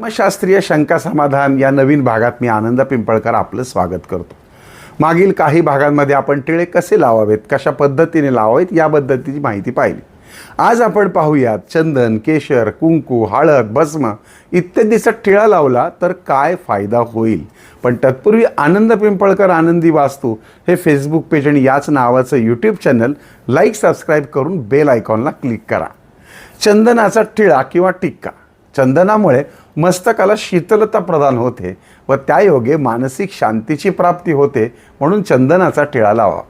धर्मशास्त्रीय शंका समाधान या नवीन भागात मी आनंद पिंपळकर आपलं स्वागत करतो. मागील काही भागांमध्ये आपण टिळे कसे लावावेत कशा पद्धतीने लावावेत या पद्धतीची माहिती पाहिली. आज आपण पाहूयात चंदन केशर कुंकू हळद भस्म इत्यादीचा टिळा लावला तर काय फायदा होईल? पण तत्पूर्वी आनंद पिंपळकर आनंदी वास्तू हे फेसबुक पेज आणि याच नावाचं यूट्यूब चॅनल लाईक सबस्क्राईब करून बेल आयकॉनला क्लिक करा. चंदनाचा टिळा किंवा टिक्का. चंदनामुळे मस्तकाला शीतलता प्रदान होते व त्यायोगे मानसिक शांतीची प्राप्ती होते म्हणून चंदनाचा टिळा लावा.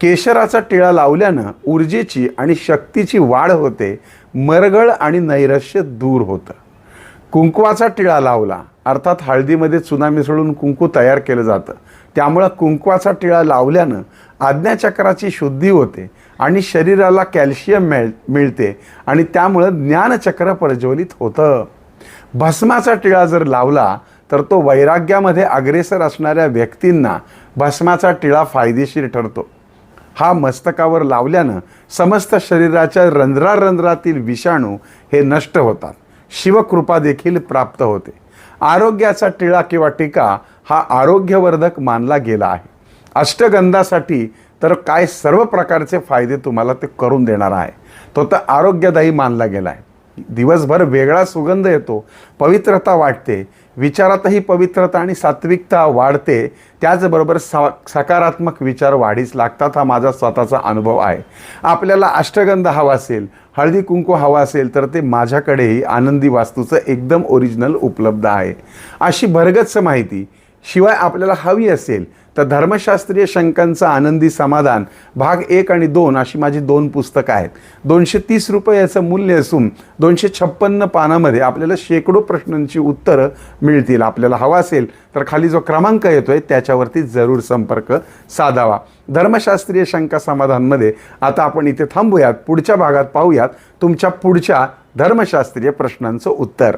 केशराचा टिळा लावल्यानं ऊर्जेची आणि शक्तीची वाढ होते मरगळ आणि नैराश्य दूर होतं. कुंकवाचा टिळा लावला अर्थात हळदीमध्ये चुना मिसळून कुंकू तयार केलं जातं. त्यामुळं कुंकवाचा टिळा लावल्यानं आज्ञाचक्राची शुद्धी होते आणि शरीराला कॅल्शियम मिळ मिळते आणि त्यामुळं ज्ञानचक्र प्रज्वलित होतं. भस्माचा टिळा जर लावला तर तो वैराग्यामध्ये अग्रेसर असणाऱ्या व्यक्तींना भस्माचा टिळा फायदेशीर ठरतो. हा मस्तकावर लावल्यानं समस्त शरीराच्या रंध्रारंध्रातील विषाणू हे नष्ट होतात. शिवकृपा देखील प्राप्त होते. आरोग्याचा टिळा किंवा टीका हा आरोग्यवर्धक मानला गेला आहे. अष्टगंधासाठी तर काय सर्व प्रकारचे फायदे तुम्हाला ते करून देणार आहे. तो तर आरोग्यदायी मानला गेला आहे. दिवसभर वेगळा सुगंध येतो पवित्रता वाटते विचारातही पवित्रता आणि सात्विकता वाढते त्याचबरोबर सा सकारात्मक विचार वाढीस लागतात हा माझा स्वतःचा अनुभव आहे. आपल्याला अष्टगंध हवा असेल हळदी कुंकू हवा असेल तर ते माझ्याकडेही आनंदी वास्तूचं एकदम ओरिजिनल उपलब्ध आहे. अशी भरगच्च माहिती शिवाय आपल्याला हवी असेल तर धर्मशास्त्रीय शंकांचं आनंदी समाधान भाग एक आणि दोन अशी माझी दोन पुस्तकं आहेत. दोनशे तीस रुपये याचं मूल्य असून दोनशे छप्पन्न पानामध्ये आपल्याला शेकडो प्रश्नांची उत्तरं मिळतील. आपल्याला हवा असेल तर खाली जो क्रमांक येतो आहे त्याच्यावरती जरूर संपर्क साधावा. धर्मशास्त्रीय शंका समाधानमध्ये आता आपण इथे थांबूयात पुढच्या भागात पाहूयात तुमच्या पुढच्या धर्मशास्त्रीय प्रश्नांचं उत्तर.